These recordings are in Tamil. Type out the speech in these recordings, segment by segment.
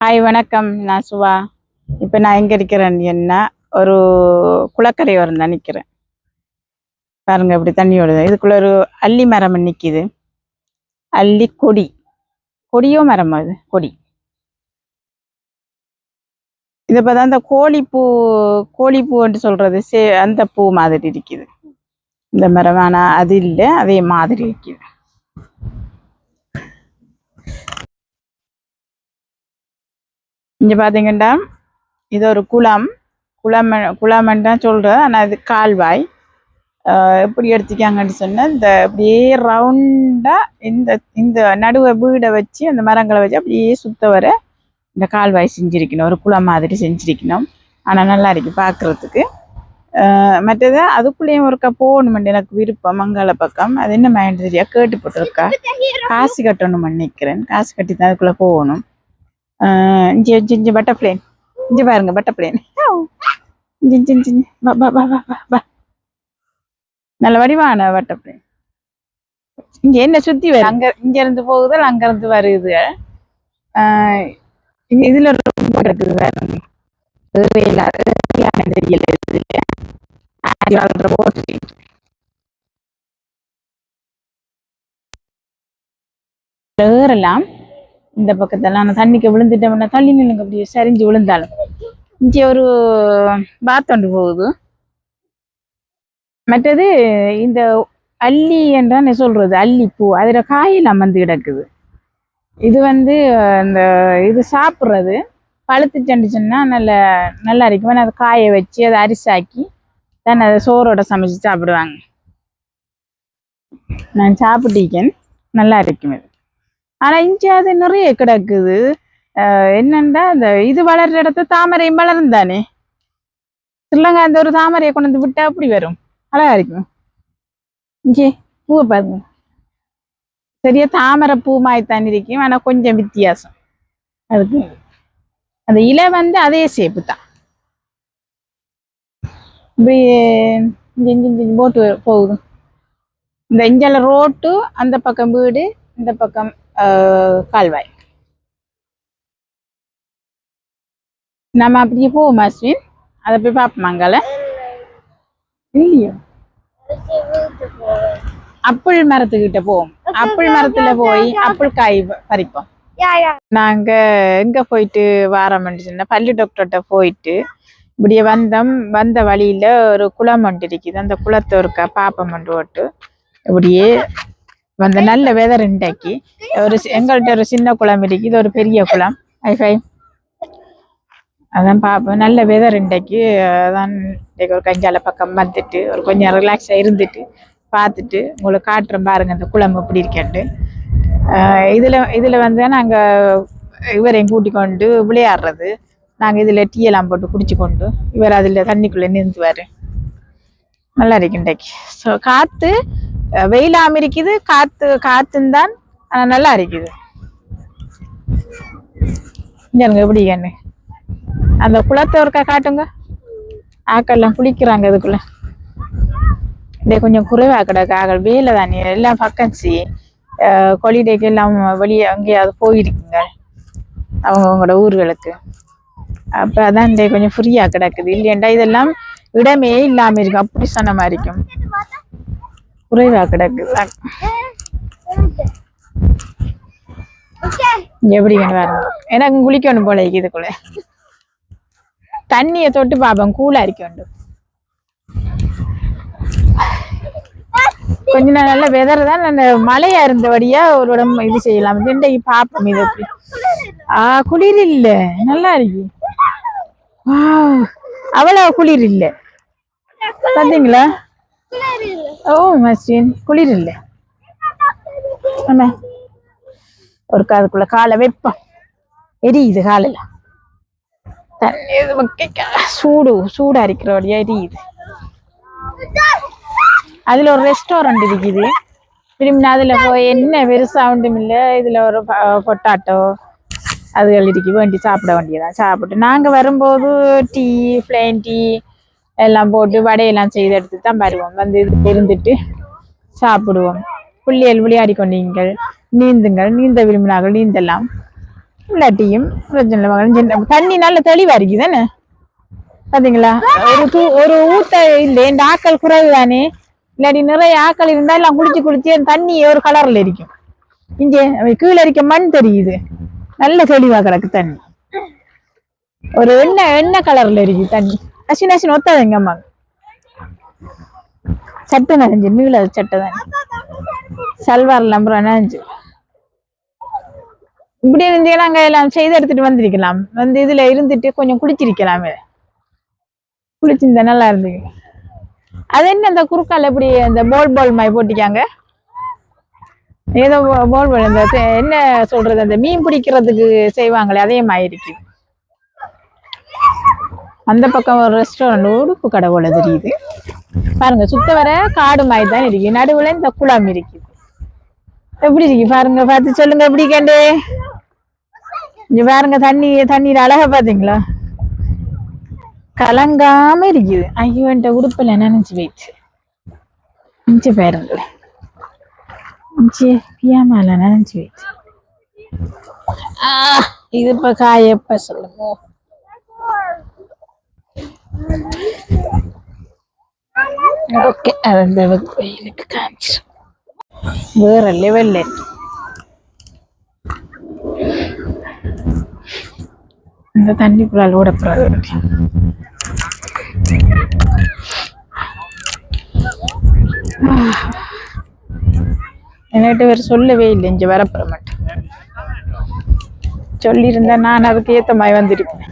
ஹாய் வணக்கம். நான் சுவா. இப்போ நான் எங்கே இருக்கிறேன்? என்ன? ஒரு குளக்கரை ஓரம் தான் நிற்கிறேன் பாருங்க இப்படி தண்ணி இதுக்குள்ள ஒரு அல்லி மரம் நிற்கிது அல்லி கொடி. கொடியோ மரம் அது கொடி. இதை பார்த்தா அந்த இந்த கோழிப்பூ கோழிப்பூன்ட்டு சொல்றது சே அந்த பூ மாதிரி இருக்குது இந்த மரம் ஆனால் அது இல்லை அதே மாதிரி இருக்குது இங்க பாத்தீங்கடா இது ஒரு குளம். குளம் குளம்னு தான் சொல்றேன். ஆனா அது கால்வாய். எப்படி எடுத்துக்காங்கன்னு சொன்னா இந்த அப்படியே ரவுண்டா இந்த இந்த நடுவை வீடை வச்சு அந்த மரங்களை வச்சு அப்படியே சுத்த வர இந்த கால்வாய் செஞ்சிருக்கணும். ஒரு குளம் மாதிரி செஞ்சிருக்கணும். ஆனா நல்லா இருக்கு பாக்குறதுக்கு. ஆஹ் மற்றது அதுக்குள்ளேயும் ஒருக்கா போகணுமெண்டு எனக்கு விருப்பம். மங்கள பக்கம். அது என்ன மைண்ட் தெரியா? கேட்டு போட்டிருக்கா காசு கட்டணும் நினைக்கிறேன். காசு கட்டி தான் அதுக்குள்ள போகணும். இஞ்சி இஞ்சி இஞ்சி பட்டர்ஃப்ளைன் இஞ்சி பாருங்க பட்டர்ஃப்ளைன் இஞ்சி இஞ்சி இஞ்சி இஞ்சி. பா பா பா பா பா பா நல்ல வடிவான பட்டர்ஃப்ளைன் இங்க என்ன சுத்தி வருது அங்க இங்க இருந்து போகுதல் அங்க இருந்து வருது இதுல room இருக்குது பாருங்க தெரியல ஏறலாம் இந்த பக்கத்தெல்லாம். நான் தண்ணிக்கு விழுந்துட்டோம்னா தள்ளி நில்லுங்க. அப்படியே சரிஞ்சு விழுந்தாலும். இங்கே ஒரு பாத்தொண்டு போகுது. மற்றது இந்த அல்லி என்றான்னு சொல்றது. அல்லிப்பூ. அதில் காயில் அமர்ந்து கிடக்குது. இது வந்து இந்த இது சாப்பிட்றது. பழுத்து செண்டுச்சுன்னா நல்ல நல்லா இருக்கும். அதை காய வச்சு அதை அரிசாக்கி தான் அதை சோறோட சமைச்சு சாப்பிடுவாங்க. நான் சாப்பிட்டீக்கேன். நல்லா இருக்கும் இது. ஆனா இங்க அது நிறைய கிடக்குது. என்னண்டா இந்த இது வளர்ற இடத்த தாமரையும் வளரும் தானே ஸ்ரீலங்கா அந்த ஒரு தாமரையை கொண்டு வந்து விட்டா அப்படி வரும்? அழகா இருக்கும் இங்கே பூவை பாருங்க. சரியா தாமரை பூ மாதிரி தான் இருக்கும். ஆனா கொஞ்சம் வித்தியாசம். அதுக்கு அந்த இலை வந்து அதே சேப்பு தான். இப்படி இஞ்சி போட்டு போகுது. இந்த இஞ்சால ரோட்டு அந்த பக்கம் வீடு இந்த பக்கம் கால்வாய் நம்ம அப்படியே போவோம் அஸ்வின் அதை போய் பார்ப்போமாங்கல இல்லையோ அப்பிள் மரத்துக்கிட்ட போவோம் அப்பிள் மரத்துல போய் அப்பிள் காய் பறிப்போம் நாங்க எங்க போயிட்டு வாரோம்னு சொன்னா பள்ளி டாக்டர்கிட்ட போயிட்டு இப்படியே வந்தோம் வந்த வழியில ஒரு குளம் ஒன்று இருக்குது அந்த குளத்தை ஒருக்கா பாப்பம் ஒன்று போட்டு இப்படியே வந்த நல்ல வெதர் இன்றைக்கு. ஒரு எங்கள்கிட்ட ஒரு சின்ன குளம் இருக்குது இது ஒரு பெரிய குளம். ஐஃபை அதான் பார்ப்போம் நல்ல வெதர் இன்றைக்கு. அதான் இன்றைக்கு ஒரு கஞ்சால பக்கம் வந்துட்டு ஒரு கொஞ்சம் ரிலாக்ஸாக இருந்துட்டு பார்த்துட்டு உங்களுக்கு காட்டுறேன் பாருங்க இந்த குளம் எப்படி இருக்கேன்ட்டு. இதுல இதுல வந்து நாங்க இவரையும் கூட்டி கொண்டு விளையாடுறது. நாங்க இதுல டீ எல்லாம் போட்டு குடிச்சு கொண்டு இவர் அதுல தண்ணிக்குள்ள நிறுத்துவாரு. நல்லா இருக்கு இன்றைக்கு. ஸோ காத்து அஹ், வெயிலாம இருக்குது காத்து காத்துன்னு தான் ஆனா நல்லா இருக்குது. இங்க எப்படி கண்ணு அந்த குளத்தை ஒருக்கா காட்டுங்க. ஆக்கள்லாம் குளிக்கிறாங்க அதுக்குள்ள. இதே கொஞ்சம் குறைவா கிடக்கு ஆக்கள் வெயில தானே எல்லாம் பக்கன்சி கொலிடேக்கு எல்லாம் வெளியே அங்கேயாவது போயிருக்குங்க. அவங்க அவங்களோட ஊர்களுக்கு. அப்போ அதான் இந்த கொஞ்சம் ஃப்ரீயா கிடக்குது. இல்லையண்டா இதெல்லாம் இடமே இல்லாம இருக்கும் அப்படி சொன்ன மாதிரி இருக்கும். குறைவா கிடக்கு. எப்படி வேணும் எனக்கு குளிக்கணும் போல இதுக்குள்ள. தண்ணியை தொட்டு பாப்பேன் கூலா இருக்கண்டு கொஞ்ச நாள் நல்ல வெதர் தான் நல்ல மழையா இருந்தபடியா ஒரு உடம்பு இது செய்யலாம். இன்றைக்கு பாப்போம் இது எப்படி. ஆஹ் குளிர் இல்ல. நல்லா இருக்கு. அவ்வளவு குளிர் இல்ல. பாத்தீங்களா? ஓ மஸ்டின் குளிர் இல்ல ஆமா ஒரு அதுக்குள்ள காலை வெப்பம் எரியுது காலையில தண்ணி இது வைக்க சூடு சூடா இருக்கிறபடியா எரியுது அதுல ஒரு ரெஸ்டாரண்ட் இருக்குது திரும்பி அதுல போய் என்ன பெருசா ஒன்றும் இல்ல இதுல ஒரு பொட்டாட்டோ அதுகள் இருக்கு வேண்டி சாப்பிட வேண்டியதான் சாப்பிட்டு நாங்க வரும்போது டீ பிளேன் டீ எல்லாம் போட்டு வடையெல்லாம் செய்து எடுத்து தான் வருவோம். வந்து இருந்துட்டு சாப்பிடுவோம். புள்ளியல் விளையாடி கொண்டீங்கள் நீந்துங்கள். நீந்த விரும்பினார்கள் நீந்தலாம். இல்லாட்டியும் பிரச்சனை மகளும் சின்ன தண்ணி நல்ல தெளிவா இருக்கு தானே? பாத்தீங்களா? ஒரு தூ ஒரு ஊத்த இல்லை இந்த ஆக்கள் குறைவு தானே இல்லாட்டி நிறைய ஆக்கள் இருந்தா எல்லாம் குளிச்சு குளிச்சு அந்த தண்ணி ஒரு கலர்ல இருக்கும். இங்கே கீழே இருக்க மண் தெரியுது. நல்ல தெளிவா கிடக்கு தண்ணி. ஒரு எண்ணெய் எண்ணெய் கலர்ல இருக்கு தண்ணி. நசி நசின்னு ஒத்தாது எங்க அம்மா சட்டை நனைஞ்சு நீள சட்டை தான் சல்வார் நம்புறோம் நனைஞ்சு. இப்படி இருந்தீங்கன்னா அங்கே எல்லாம் செய்து எடுத்துட்டு வந்திருக்கலாம். வந்து இதுல இருந்துட்டு கொஞ்சம் குளிச்சிருக்கலாமே குளிச்சிருந்தா நல்லா இருந்தது. அது என்ன அந்த குறுக்கால எப்படி அந்த போல் போல் மாதிரி போட்டிக்காங்க ஏதோ போல் போல் இந்த என்ன சொல்றது அந்த மீன் பிடிக்கிறதுக்கு செய்வாங்களே அதே மாதிரி இருக்கு. அந்த பக்கம் ஒரு ரெஸ்டாரண்ட் உடுப்பு கடை போல தெரியுது. பாருங்க சுத்த வர காடு மாதிரி தான் இருக்கு. நடுவுல இந்த குளம் இருக்குது எப்படி இருக்கு? பாருங்க பார்த்து சொல்லுங்க எப்படி கண்டு இங்க பாருங்க தண்ணி தண்ணீர் அழகா பாத்தீங்களா? கலங்காம இருக்குது ஐயோ என்கிட்ட உடுப்புல நினைச்சு போயிடுச்சு. நினைச்சு பாருங்களேன். நினைச்சு பியாமால நினைச்சு போயிடுச்சு. ஆ, இது இப்ப காய எப்ப சொல்லுங்க. அந்த வெயிலுக்கு காமிச்சு வேற லெவல்ல இருக்கு இந்த தண்ணிக்குள்ளால் ஓடக்கூடாது என்கிட்ட வேற சொல்லவே இல்லை இங்க வரப்புற மாட்டேன் சொல்லியிருந்தா நான் அதுக்கு ஏத்த மாதிரி வந்திருப்பேன்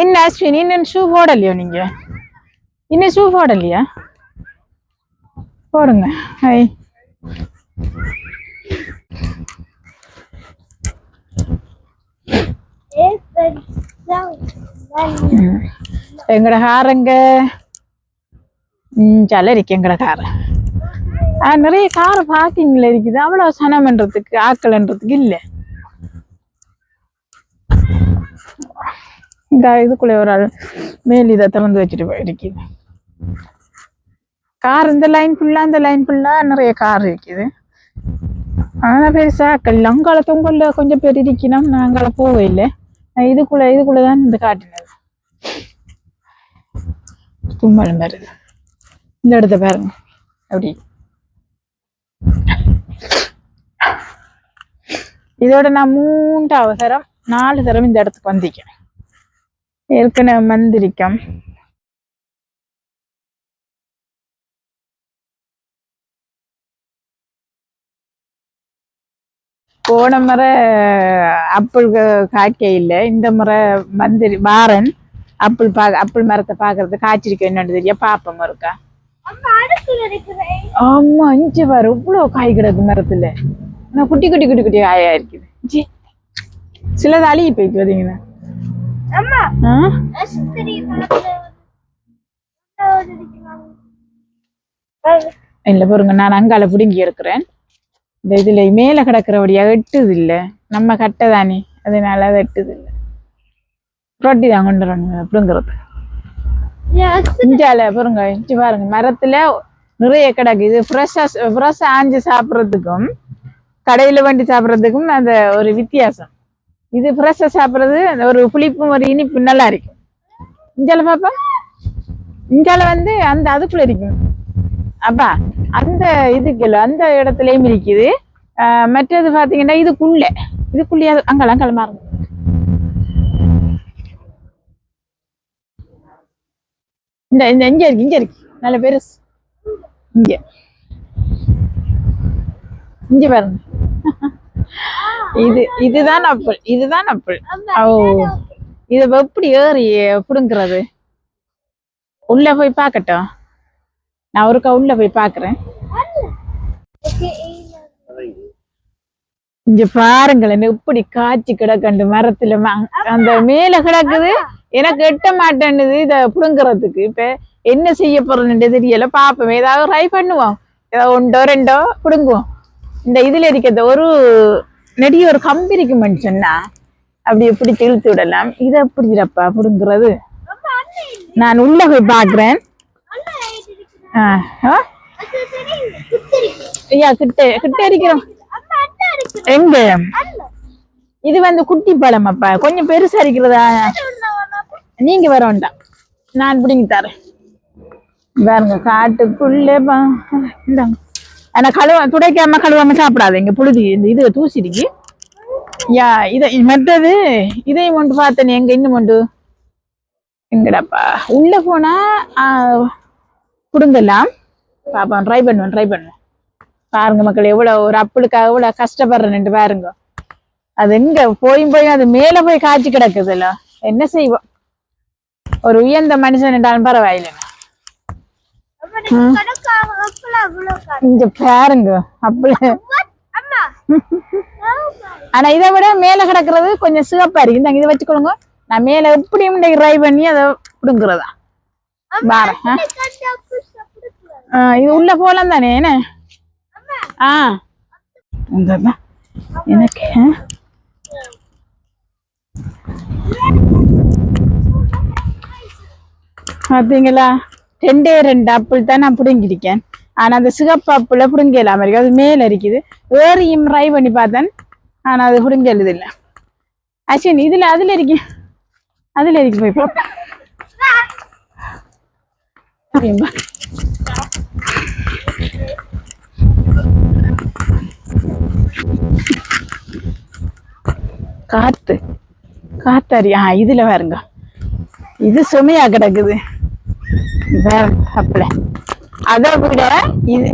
என்ன அஸ்வினி இன்னும் ஷூ போடலையோ நீங்க? இன்னும் ஷூ போடலையா? போடுங்க. ஹாய் எங்கட காரங்க எங்க? சல இருக்கு எங்கட கார் ஆ நிறைய கார் பார்க்கிங்ல இருக்குது. அவ்வளவு சனம்ன்றதுக்கு ஆக்கல்ன்றதுக்கு இல்ல. இந்த இதுக்குள்ளே ஒரு ஆள் மேல் இதை திறந்து வச்சுட்டு போயிருக்குது. கார் இந்த லைன் ஃபுல்லா இந்த லைன் ஃபுல்லா நிறைய கார் இருக்குது. ஆனால் பெருசா அங்கால தொங்கல்ல கொஞ்சம் பேர் இருக்கணும். நான் அங்கால போவே இல்லை நான் இதுக்குள்ள இதுக்குள்ளதான் இந்த காட்டினது. தும்மல் வருது. இந்த இடத்த பாருங்க. அப்படி. இதோட நான் மூன்றாவது தரம் நாலு தரம் இந்த இடத்துக்கு வந்திக்கிறேன் ஏற்கனவே வந்திருக்கேன் போன முறை அப்பிள் காய்க்க இல்லை. இந்த முறை மந்திரி வாரன் அப்பிள் பா அப்பிள் மரத்தை பாக்குறது காய்ச்சிருக்க என்னன்னு தெரிய? பாப்போம் இருக்கா ஆமா இஞ்சி பாரு இவ்வளவு காய் கிடக்கு மரத்துல. ஆனா குட்டி குட்டி குட்டி குட்டி காயா இருக்குது. சிலது அழுகி போயிட்டு வரீங்கன்னா? இல்ல பாருங்க நான் அங்கால பிடுங்கி இருக்கிறேன். இந்த இதுல மேல கிடக்கிறபடியா எட்டுது இல்ல நம்ம கட்டை தானே அதனால அது எட்டுது இல்ல ரொட்டி தான் கொண்டு வரணும் அப்படிங்கிறது இஞ்சால பாருங்க இஞ்சி பாருங்க மரத்துல நிறைய கிடக்கு. இது ஃப்ரெஷ்ஷா ஃப்ரெஷ்ஷா ஆஞ்சு சாப்பிட்றதுக்கும் கடையில வண்டி சாப்பிட்றதுக்கும் அந்த ஒரு வித்தியாசம். இது ஃப்ரெஷ்ஷா சாப்பிட்றது அந்த ஒரு புளிப்பும் ஒரு இனிப்பு நல்லா இருக்கும். இஞ்சால பாப்பா? இஞ்சால வந்து அந்த அதுக்குள்ள இருக்கும். அப்பா அந்த இதுக்குள்ள அந்த இடத்துலயும் இருக்குது. மற்றது பாத்தீங்கன்னா இதுக்குள்ள. இதுக்குள்ளே அங்கெல்லாம் கிளம்பாருங்க. இந்த இந்த இங்க இருக்கு இங்க இருக்கு. நல்ல பெருசு. இங்க. இங்க பாருங்க. இது இதுதான் அப்பிள் இதுதான் அப்பிள் ஓ. இத எப்படி ஏறி புடுங்குறது? உள்ள போய் பார்க்கட்டும் நான் ஒருக்கா உள்ள போய் பார்க்கறேன் இங்க பாருங்களேன் எப்படி காய்ச்சி கிடக்கண்டு மரத்துல. அந்த மேல கிடக்குது. எனக்கு எட்ட மாட்டேன்னுது இத புடுங்குறதுக்கு. இப்ப என்ன செய்ய போறேன்னு தெரியல. பாப்போம் ஏதாவது ட்ரை பண்ணுவோம். ஏதாவது ஒன்றோ ரெண்டோ புடுங்குவோம். இந்த இதுல இருக்கிறது ஒரு நெடிய ஒரு கம்பி இருக்குமென்னு சொன்னா. அப்படி எப்படி திழுத்து விடலாம். இதை எப்படிப்பா புடுங்குறது நான் உள்ள போய் பாக்குறேன் ஆ ஐயா கிட்ட கிட்ட இருக்கிறோம். எங்க? இது வந்து குட்டி பழம் அப்பா. கொஞ்சம் பெருசா இருக்கிறதா? நீங்க வர வேண்டாம். நான் பிடிங்கி தரேன். பாருங்க காட்டுக்குள்ளே பா- இந்தாங்க. ஆனா கழுவ துடைக்காம கழுவாம சாப்பிடாதீங்க புழுதி இந்த இது தூசிடுக்கு. யா இதை மற்றது இதையும் ஒன்று பார்த்தேன் எங்க இன்னும் ஒன்று? எங்கடாப்பா. உள்ள போனா குடுங்கலாம் பாப்போம் ட்ரை பண்ணுவேன் ட்ரை பண்ணுவேன். பாருங்க மக்கள் எவ்வளவு ஒரு அப்புளுக்காக எவ்வளோ கஷ்டப்படுறேன்ட்டு பாருங்க. அது எங்க போய் போய் அது மேல போய் காய்ச்சி கிடக்குதுல்ல என்ன செய்வோம்? ஒரு உயர்ந்த மனுஷன் என்றாலும் பரவாயில்லை இங்க பாருங்க அப்படி ஆனா இதை விட மேல கிடக்குறது கொஞ்சம் சிவப்பா இருக்கு. இந்தாங்க இதை வச்சுக்கொள்ளுங்க. நான் மேல எப்படியும் ட்ரை பண்ணி அதை பிடுங்குறதா. பாரு இது உள்ள போலாம் தானே என்ன? ஆ. இந்தா. எனக்கு ஆ? பாத்தீங்களா? ரெண்டே ரெண்டு ஆப்பிள் தான் நான் பிடுங்கிருக்கேன் ஆனா அந்த சிகப்பு ஆப்பிள பிடுங்கலாம் இருக்கு அது மேல இருக்குது ஏறியும் ட்ரை பண்ணி பார்த்தேன். ஆனா அது பிடுங்கலுது இல்ல. அஸ்வின் இதுல அதுல இருக்கு. அதுல இருக்கு போய் பார்ப்போம் அப்படிம்பா. காத்து. காத்தாரி ஆ இதுல பாருங்க. இது சுமையா கிடக்குது. அப்பிள் அதை விட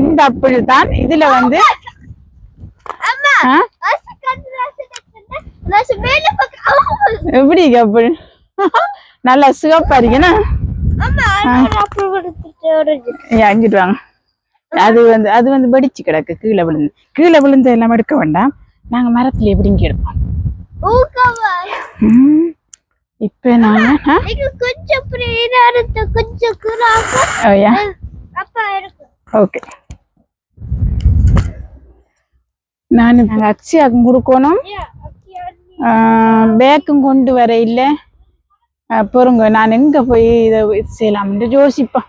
இந்த அப்பிள் தான் இதுல வந்து? எப்படி அப்பிள் நல்லா சிவப்பா இருக்குன்னா அங்கிட்டு வாங்க. அது வந்து அது வந்து வெடிச்சு கிடக்கு கீழே விழுந்து. கீழே விழுந்து எல்லாம் எடுக்க வேண்டாம். நாங்க மரத்துல எப்படிங்க எடுப்போம்? இப்ப ஆ? கொஞ்சம் கொஞ்சம் ஓகே. நான் நாங்கள் அக்ஷயாக்கும் கொடுக்கணும் பேக்கும் கொண்டு வர இல்லை. பொறுங்க நான் எங்க போய் இதை செய்யலாம்னு யோசிப்பேன்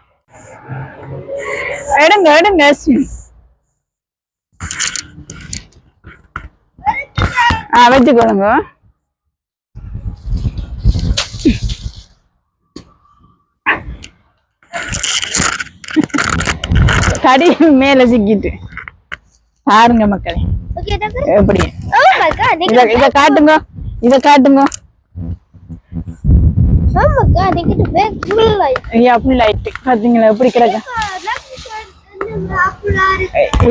எடுங்க எடுங்க அஸ்வின். ஆ கடி மேல சிக்கிட்டு. பாருங்க மக்களே. எப்படி? இத காட்டுங்க. இத காட்டுங்க. பாத்தீங்களா? எப்படி கிடக்கு?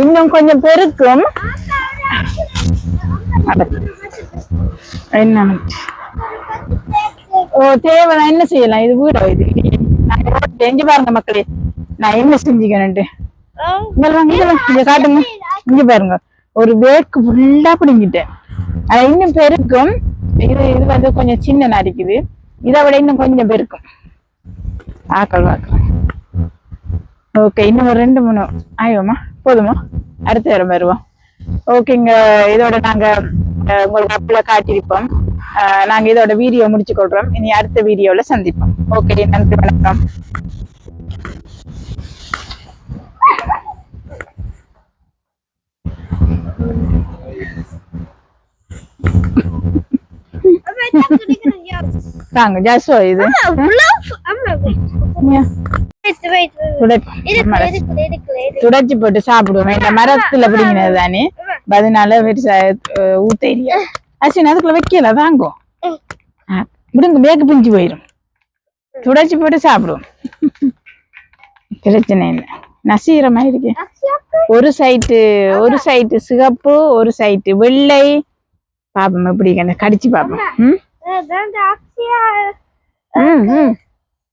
இன்னும் கொஞ்சம் பெருக்கும். என்ன? ஓ தேவை நான் என்ன செய்யலாம்? இது வீடோ இது? எங்க பாருங்க மக்களே. நான் என்ன செஞ்சுக்கணுன்ட்டு இங்க காட்டுங்க. இங்க பாருங்க. ஒரு பேக்கு ஃபுல்லா பிடிங்கிட்டேன். ஆனா இன்னும் பெருக்கும். இது இது வந்து கொஞ்சம் சின்ன நரிக்குது இதை விட இன்னும் கொஞ்சம் பெருக்கும். ஆக்கள் வாக்கள் ஓகே இன்னும் ஒரு ரெண்டு மூணு. ஆயுமா போதுமா? அடுத்த நேரம் வருவோம். ஓகேங்க இதோட நாங்க உங்களுக்கு அப்பில் காட்டியிருப்போம். நாங்க இதோட வீடியோ முடிச்சு கொள்றோம். இனி அடுத்த வீடியோல சந்திப்போம். ஓகே நன்றி வணக்கம். தாங்க ஜாஸ்வா இது துடைச்சு போட்டு சாப்பிடுவோம் இந்த மரத்துல பிடிங்கினது தானே. அதனால பெருசா அஹ், ஊத்த இல்லையா? அசின் அதுக்குள்ள வைக்கல வாங்கும் ஆ, விடுங்க பேக்கு பிஞ்சு போயிடும் துடைச்சு போட்டு சாப்பிடுவோம் பிரச்சனை இல்லை. நசீர மாதிரி இருக்கு. ஒரு சைட்டு ஒரு சைட்டு சிகப்பு ஒரு சைட்டு வெள்ளை. பாப்போம் எப்படி கடிச்சு பாப்போம். ம்?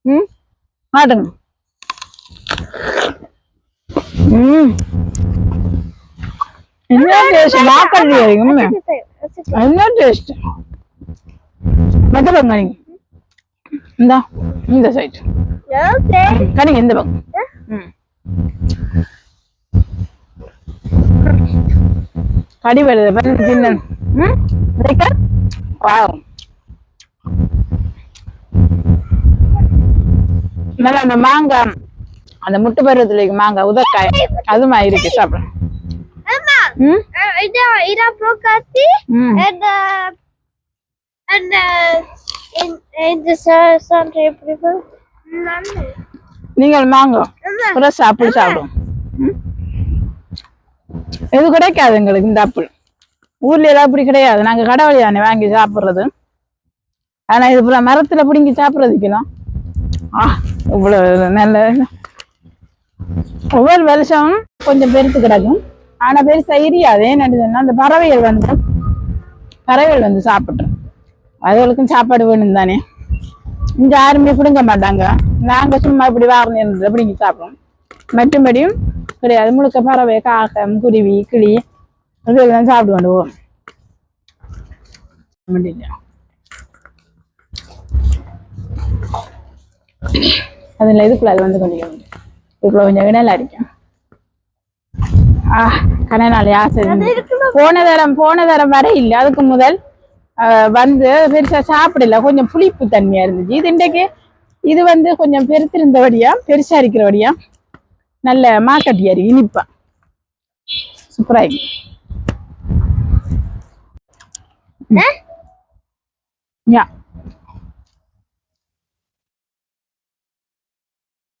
ம் மாட்டுங்க ம். என்ன டேஸ்ட் வரைக்கும் என்ன டேஸ்ட் மற்ற பக்கம் கணிங்க இந்த இந்த சைட் கணிங்க இந்த பக்கம். ம். கடி வருது நல்லா அந்த மாங்காய் அந்த முட்டை பருவத்துல மாங்காய் உதக்காய் அது மாதிரி இருக்கு சாப்பிட. ம்? Uh, ida ida prokati ம். and uh, in in the people. நீங்கள் வாங்க ஃப்ரெஷ் ஆப்பிள் சாப்பிடும்? இது கிடைக்காது எங்களுக்கு இந்த ஆப்பிள். ஊர்ல எல்லாம் அப்படி கிடையாது. நாங்க கடை வழியானே வாங்கி சாப்பிடுறது. ஆனா இது பூரா மரத்துல பிடிங்கி சாப்பிடுறதுக்கலாம் ஆ இவ்வளவு நல்ல ஒவ்வொரு வருஷம் கொஞ்சம் பெருத்து கிடக்கும். ஆனா பெருசா எரியாது. ஏன்னு சொன்னா அந்த பறவைகள் வந்து பறவைகள் வந்து சாப்பிட்றோம் அதுகளுக்கும் சாப்பாடு வேணும் தானே இங்க யாருமே பிடுங்க மாட்டாங்க. நாங்க சும்மா இப்படி வாரணும் இருந்தது பிடிங்கி சாப்பிடுவோம். மற்றும்படியும் கிடையாது. முழுக்க பறவை காகம் குருவி கிளி இதெல்லாம் சாப்பிட்டு கொண்டு அதில் இதுக்குள்ள அது வந்து கொஞ்சம் இதுக்குள்ள கொஞ்சம் இணலா அடிக்கும். ஆ கனநாளி ஆசை போன தரம் போன தரம் வரை இல்லை. அதுக்கு முதல் வந்து பெருசா சாப்பிடல. கொஞ்சம் புளிப்பு தன்மையா இருந்துச்சு. இது இன்றைக்கு இது வந்து கொஞ்சம் பெருத்திருந்தபடியா பெருசா இருக்கிறபடியா நல்ல மாக்கட்டியா இருக்கு இனிப்பா. சூப்பரா இருக்கு யா.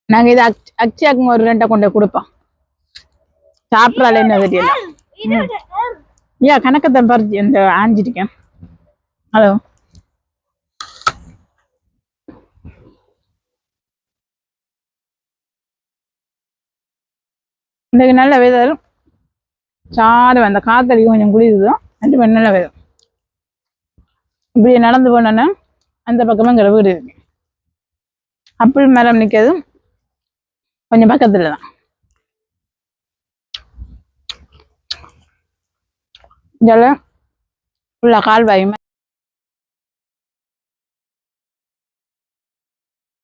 நாங்க இது அக் அக்ஷயாக்கு ஒரு ரெண்டை கொண்டு கொடுப்போம். சாப்பிட்றாள் என்ன தெரியல ஐயா கணக்கத்தான் பறிச்சு இந்த ஆஞ்சிருக்கேன். ஹலோ. இன்றைக்கு நல்ல வெதர் சாடு அந்த காத்தடிக்கு கொஞ்சம் குளிருது. ரெண்டு பேரும் நல்ல வெதர் இப்படி நடந்து போனோன்னா அந்த பக்கமாக எங்கள் வீடு இருக்கு. அப்பிள் மரம் நிற்கிறது கொஞ்சம் பக்கத்தில் தான். இதெல்லாம் ஃபுல்லாக கால்வாய்